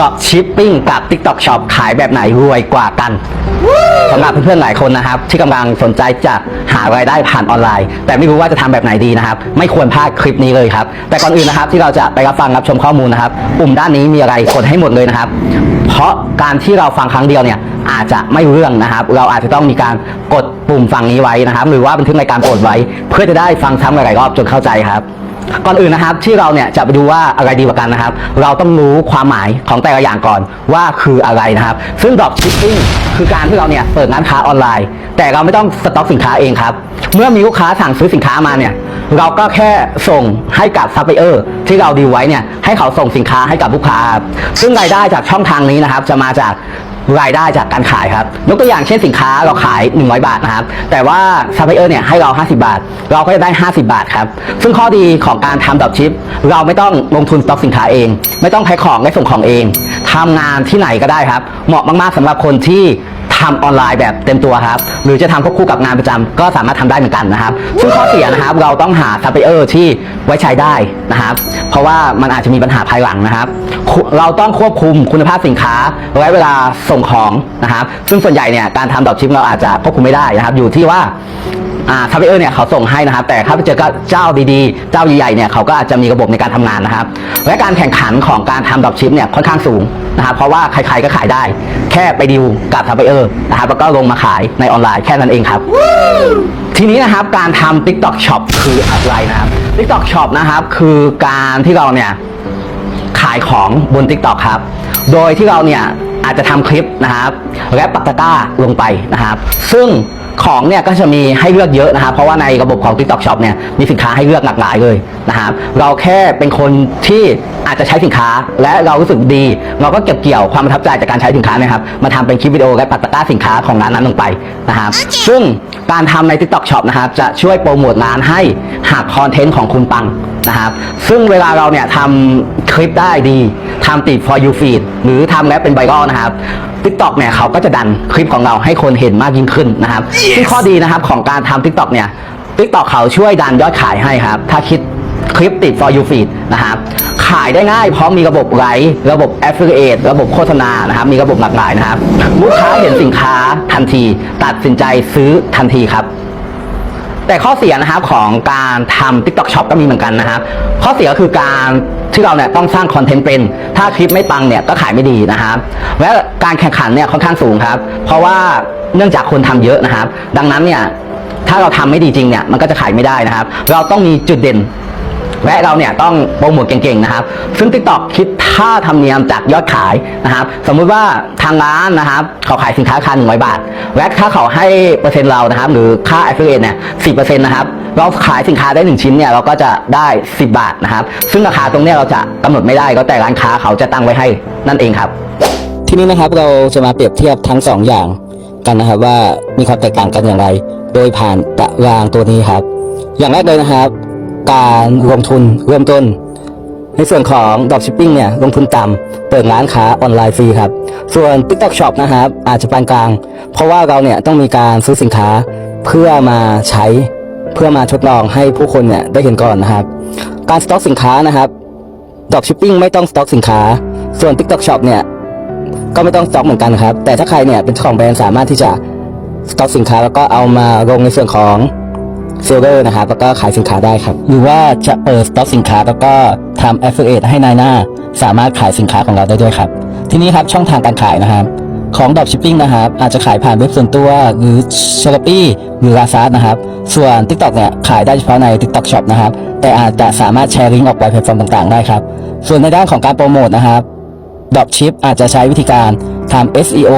Drop Shipping กับ TikTok Shop ขายแบบไหนรวยกว่ากันสำหรับเพื่อนๆหลายคนนะครับ ที่กำลังสนใจจะหารายได้ผ่านออนไลน์ แต่ไม่รู้ว่าจะทำแบบไหนดีนะครับ ไม่ควรพลาดคลิปนี้เลยครับ แต่ก่อนอื่นนะครับที่เราจะไปรับฟังรับชมข้อมูลนะครับปุ่มด้านนี้มีอะไรกดให้หมดเลยนะครับ เพราะการที่เราฟังครั้งเดียวเนี่ยอาจจะไม่รู้เรื่องนะครับ เราอาจจะต้องมีการกดปุ่มฟังนี้ไว้นะครับ หรือว่าบันทึกรายการโปรดไว้ เพื่อจะได้ฟังซ้ำหลายๆรอบจนเข้าใจครับ ก่อนอื่นนะครับที่เราเนี่ยจะไปดูว่าอะไรดีกว่ากันนะครับ เราต้องรู้ความหมายของแต่ละอย่างก่อนว่าคืออะไรนะครับ ซึ่ง drop shipping คือการที่เราเนี่ยเปิดร้านค้าออนไลน์ แต่เราไม่ต้องสต็อกสินค้าเองครับ เมื่อมีลูกค้าสั่งซื้อสินค้ามาเนี่ยเราก็แค่ส่งให้กับซัพพลายเออร์ที่เราดีไว้เนี่ยให้เขาส่งสินค้าให้กับลูกค้าซึ่งรายได้จากช่องทางนี้นะครับ จะมาจาก รายได้จากการขายครับ ยกตัวอย่างเช่นสินค้าเราขาย 100 บาทนะครับ แต่ว่าซัพพลายเออร์เนี่ยให้เรา 50 บาท เราก็จะได้ 50 บาทครับ ซึ่งข้อดีของการทำดรอปชิป เราไม่ต้องลงทุนสต็อกสินค้าเอง ไม่ต้องแพ็คของและส่งของเอง ทำงานที่ไหนก็ได้ครับ เหมาะมากๆสำหรับคนที่ ทำออนไลน์แบบเต็มตัวครับ หรือจะทำควบคู่กับงานประจำก็สามารถทำได้เหมือนกันนะครับ ซึ่งข้อเสียนะครับเราต้องหาซัพพลายเออร์ที่ไว้ใช้ได้นะครับ เพราะว่ามันอาจจะมีปัญหาภายหลังนะครับ เราต้องควบคุมคุณภาพสินค้าและเวลาส่งของนะครับ ซึ่งส่วนใหญ่เนี่ยการทำดรอปชิปเราอาจจะควบคุมไม่ได้นะครับ อยู่ที่ว่า อ่าซัพพลายเออร์เนี่ยเขาส่งให้นะครับ แต่ถ้าไปเจอกับเจ้าดีๆ เจ้าใหญ่ๆเนี่ยเขาก็อาจจะมีระบบในการทำงานนะครับ และการแข่งขันของการทำดรอปชิปเนี่ยค่อนข้างสูงนะครับ เพราะว่าใครๆก็ขายได้ แค่ไปดิวกับซัพพลายเออร์นะครับแล้วก็ลงมาขายในออนไลน์แค่นั้นเองครับ ทีนี้นะครับการทำ TikTok Shop คืออะไรนะครับ TikTok Shop นะครับคือการที่เราเนี่ยขายของบน TikTok ครับ โดยที่เราเนี่ยอาจจะทำคลิปนะครับและปักตะก้าลงไปนะครับ ซึ่ง ของเนี่ยก็จะมีให้เลือกเยอะนะครับเพราะว่าในระบบของ TikTok Shop เนี่ยมีสินค้าให้เลือกหลากหลายเลยนะครับเราแค่เป็นคนที่ อาจจะใช้สินค้า และเรารู้สึกดี เราก็เก็บเกี่ยวความประทับใจจากการใช้สินค้าเนะครับมาทำเป็นคลิปวิดีโอและปักตะกร้าสินค้าของร้านนั้นลงไปนะครับซึ่งการทำใน TikTok Shop นะครับจะช่วยโปรโมทร้านให้หากคอนเทนต์ของคุณปังนะครับซึ่งเวลาเราเนี่ยทำคลิปได้ดีทำติด for you feed หรือทำแล้วเป็นไวรัลนะครับ TikTok เนี่ยเขาก็จะดันคลิปของเราให้คนเห็นมากยิ่งขึ้นนะครับซึ่งข้อดีนะครับของการทำ TikTok เนี่ย TikTok เขาช่วยดันยอดขายให้ครับ ถ้าคิดคลิปติด for you feed นะครับ ขายได้ง่ายเพราะมีระบบไลค์ระบบ affiliate ระบบโฆษณานะครับ มีระบบหลากหลายนะครับ ลูกค้าเห็นสินค้าทันที ตัดสินใจซื้อทันทีครับ แต่ข้อเสียนะครับของการทำ TikTok Shop ก็มีเหมือนกันนะครับ ข้อเสียก็คือการที่เราเนี่ยต้องสร้างคอนเทนต์เป็น ถ้าคลิปไม่ปังเนี่ยก็ขายไม่ดีนะครับ และการแข่งขันเนี่ยค่อนข้างสูงครับ เพราะว่าเนื่องจากคนทำเยอะนะครับ ดังนั้นเนี่ยถ้าเราทำไม่ดีจริงเนี่ยมันก็จะขายไม่ได้นะครับ เราต้องมีจุดเด่น และเราเนี่ยต้องโปรโมทเก่งๆนะครับ ซึ่ง TikTok คิดค่าธรรมเนียมจากยอดขายนะครับ สมมุติว่าทางร้านนะครับเขาขายสินค้าราคา100 บาท และถ้าเขาให้เปอร์เซ็นต์เรานะครับ หรือค่า affiliate เนี่ย10%นะครับเราขายสินค้าได้ 1 ชิ้นเนี่ยเราก็จะได้ 10 บาทนะครับ ซึ่งราคาตรงเนี้ยเราจะกำหนดไม่ได้ก็แต่ร้านค้าเขาจะตั้งไว้ให้นั่นเองครับ ทีนี้นะครับเราจะมาเปรียบเทียบทั้งสองอย่างกันนะครับว่ามีความแตกต่างกันอย่างไร โดยผ่านตารางตัวนี้ครับ อย่างแรกเลยนะครับ การลงทุนเริ่มต้น ในส่วนของ Dropshipping เนี่ยลงทุนต่ำเปิดร้านค้าออนไลน์ฟรีครับ ส่วน TikTok Shop นะครับอาจจะปานกลาง เพราะว่าเราเนี่ยต้องมีการซื้อสินค้าเพื่อมาใช้เพื่อมาทดลองให้ผู้คนเนี่ยได้เห็นก่อนนะครับ การสต็อกสินค้านะครับ Dropshipping ไม่ต้องสต็อกสินค้า ส่วน TikTok Shop เนี่ยก็ไม่ต้องสต็อกเหมือนกันครับ แต่ถ้าใครเนี่ยเป็นเจ้าของแบรนด์สามารถที่จะสต็อกสินค้าแล้วก็เอามาลงในส่วนของ เซลเลอร์นะครับแล้วก็ขายสินค้าได้ครับ หรือว่าจะเปิดสต็อกสินค้าแล้วก็ทำ affiliate ให้นายหน้า สามารถขายสินค้าของเราได้ด้วยครับ ทีนี้ครับช่องทางการขายนะครับของ Dropshipping นะครับอาจจะขายผ่านเว็บส่วนตัวหรือ Shopee หรือ Lazada นะครับ ส่วน TikTok เนี่ยขายได้เฉพาะใน TikTok Shop นะครับ แต่อาจจะสามารถแชร์ลิงก์ออกไปแพลตฟอร์มต่างๆ ได้ครับ ส่วนในด้านของการโปรโมทนะครับ Dropship อาจจะใช้วิธีการทำ SEO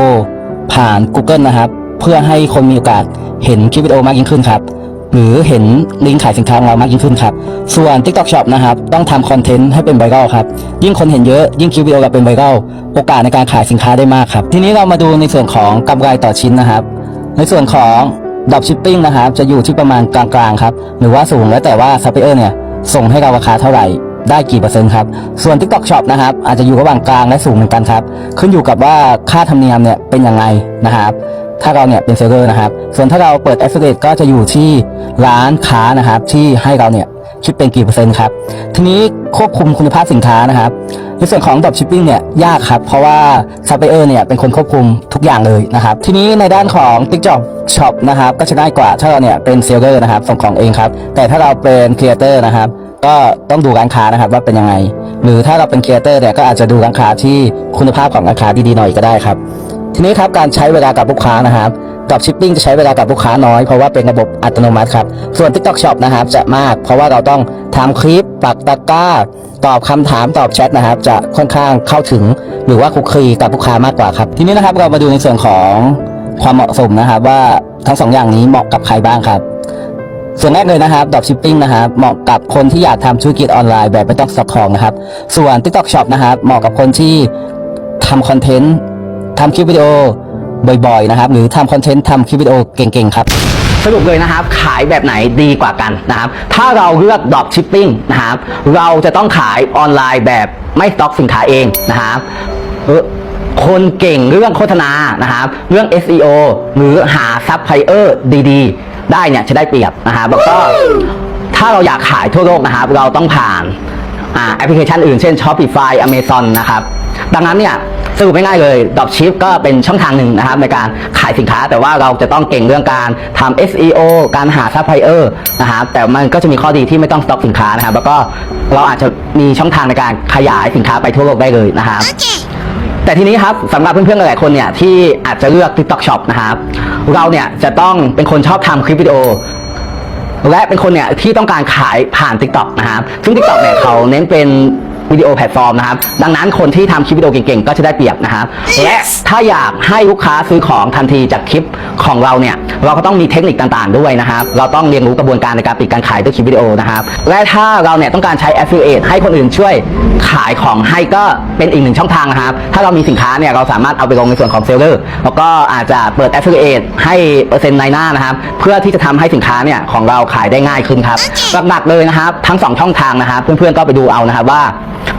ผ่าน Google นะครับ เพื่อให้คนมีโอกาสเห็นคลิปวิดีโอมากยิ่งขึ้นครับ หรือเห็นลิงก์ขายสินค้าของเรามากยิ่งขึ้นครับ ส่วน TikTok Shop นะครับ ต้องทำคอนเทนต์ให้เป็นไวรัลครับ ยิ่งคนเห็นเยอะยิ่งคลิปวิดีโอกับเป็นไวรัลโอกาสในการขายสินค้าได้มากครับ ทีนี้เรามาดูในส่วนของกำไรต่อชิ้นนะครับ ในส่วนของ Dropshipping นะครับ จะอยู่ที่ประมาณกลางๆครับ หรือว่าสูงแล้วแต่ว่าซัพพลายเออร์เนี่ยส่งให้เราราคาเท่าไหร่ได้กี่เปอร์เซ็นต์ครับ ส่วน TikTok Shop นะครับ อาจจะอยู่ระหว่างกลางและสูงเหมือนกันครับ ขึ้นอยู่กับว่าค่าธรรมเนียมเนี่ยเป็นยังไงนะครับ ถ้าเราเนี่ยเป็นเซลเลอร์นะครับ ส่วนถ้าเราเปิด Affiliate ก็จะอยู่ที่ร้านค้านะครับ ที่ให้เราเนี่ยคิดเป็นกี่เปอร์เซ็นต์ครับ ทีนี้ควบคุมคุณภาพสินค้านะครับ ในส่วนของ dropshipping เนี่ยยากครับ เพราะว่าซัพพลายเออร์เนี่ยเป็นคนควบคุมทุกอย่างเลยนะครับ ทีนี้ในด้านของ TikTok Shop นะครับก็จะง่ายกว่าถ้าเราเนี่ยเป็นเซลเลอร์นะครับส่งของเองครับ แต่ถ้าเราเป็นครีเอเตอร์นะครับก็ต้องดูร้านค้านะครับว่าเป็นยังไง หรือถ้าเราเป็นครีเอเตอร์เนี่ยก็อาจจะดูร้านค้าที่คุณภาพของร้านค้าดีๆหน่อยก็ได้ครับ ทีนี้ครับการใช้เวลากับลูกค้านะครับดรอปชิปปิ้งจะใช้เวลากับลูกค้าน้อยเพราะว่าเป็นระบบอัตโนมัติครับ ส่วน TikTok Shop นะครับจะมากเพราะว่าเราต้องทำคลิปปักตะกร้า ตอบคำถามตอบแชทนะครับ จะค่อนข้างเข้าถึงหรือว่าคุกคีกับลูกค้ามากกว่าครับ ทีนี้นะครับเรามาดูในส่วนของความเหมาะสมนะครับว่าทั้งสองอย่างนี้เหมาะกับใครบ้างครับ ส่วนแรกเลยนะครับดรอปชิปปิ้งนะครับเหมาะกับคนที่อยากทำธุรกิจออนไลน์แบบไม่ต้องสต็อกของนะครับ ส่วน TikTok Shop นะครับเหมาะกับคนที่ทำคอนเทนต์ ทำคลิปวิดีโอบ่อยๆนะครับ หรือทำคอนเทนต์ทำคลิปวิดีโอเก่งๆครับ สรุปเลยนะครับ ขายแบบไหนดีกว่ากันนะครับ ถ้าเราเลือกดรอปชิปปิ้งนะครับ เราจะต้องขายออนไลน์แบบไม่สต็อกสินค้าเองนะครับคนเก่งเรื่องโฆษณานะครับ เรื่อง SEO หรือหาซัพพลายเออร์ดีๆ ได้เนี่ยจะได้เปรียบนะครับแล้วก็ถ้าเราอยากขายทั่วโลกนะครับ เราต้องผ่าน แอปพลิเคชันอื่นเช่น Shopify Amazon นะครับดังนั้นเนี่ยสรุปง่ายๆเลย Dropship ก็เป็นช่องทางหนึ่งนะครับในการขายสินค้าแต่ว่าเราจะต้องเก่งเรื่องการทำ SEO การหาซัพพลายเออร์นะครับแต่มันก็จะมีข้อดีที่ไม่ต้องสต็อกสินค้านะครับแล้วก็เราอาจจะมีช่องทางในการขยายสินค้าไปทั่วโลกได้เลยนะครับแต่ทีนี้ครับสำหรับเพื่อนๆหลายๆคนเนี่ยที่อาจจะเลือก TikTok Shop นะครับเราเนี่ยจะต้องเป็นคนชอบทำคลิปวิดีโอ และเป็นคนเนี่ยที่ต้องการขายผ่าน TikTok นะครับซึ่ง TikTok เนี่ยเขาเน้นเป็น วิดีโอแพลตฟอร์มนะครับ ดังนั้นคนที่ทำคลิปวิดีโอเก่งๆ ก็จะได้เปรียบนะครับ และถ้าอยากให้ลูกค้าซื้อของทันทีจากคลิปของเราเนี่ย เราก็ต้องมีเทคนิคต่างๆ ด้วยนะครับ เราต้องเรียนรู้กระบวนการในการปิดการขายด้วยคลิปวิดีโอนะครับ และถ้าเราเนี่ยต้องการใช้ affiliate ให้คนอื่นช่วยขายของให้ก็เป็นอีกหนึ่งช่องทางนะครับ ถ้าเรามีสินค้าเนี่ยเราสามารถเอาไปลงในส่วนของเซลเลอร์แล้วก็อาจจะเปิด affiliate ให้เปอร์เซ็นต์ในหน้านะครับ เพื่อที่จะทำให้สินค้าเนี่ยของเราขายได้ง่ายขึ้นครับหลักๆเลยนะครับ ทั้งสองช่องทางนะครับ เพื่อนๆก็ไปดูเอานะครับว่า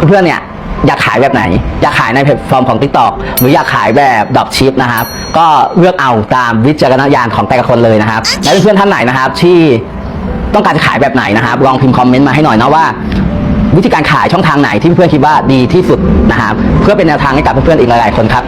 เพื่อนๆเนี่ยอยากขายแบบไหน อยากขายในแพลตฟอร์มของ TikTok หรืออยากขายแบบดรอปชิปนะครับ ก็เลือกเอาตามวิจารณญาณของแต่ละคนเลยนะครับ และเพื่อนๆท่านไหนนะครับ ที่ต้องการจะขายแบบไหนนะครับ ลองพิมพ์คอมเมนต์มาให้หน่อยนะว่า วิธีการขายช่องทางไหนที่เพื่อนๆคิดว่าดีที่สุดนะครับ เพื่อเป็นแนวทางให้กับเพื่อนๆอีกหลายๆคนครับ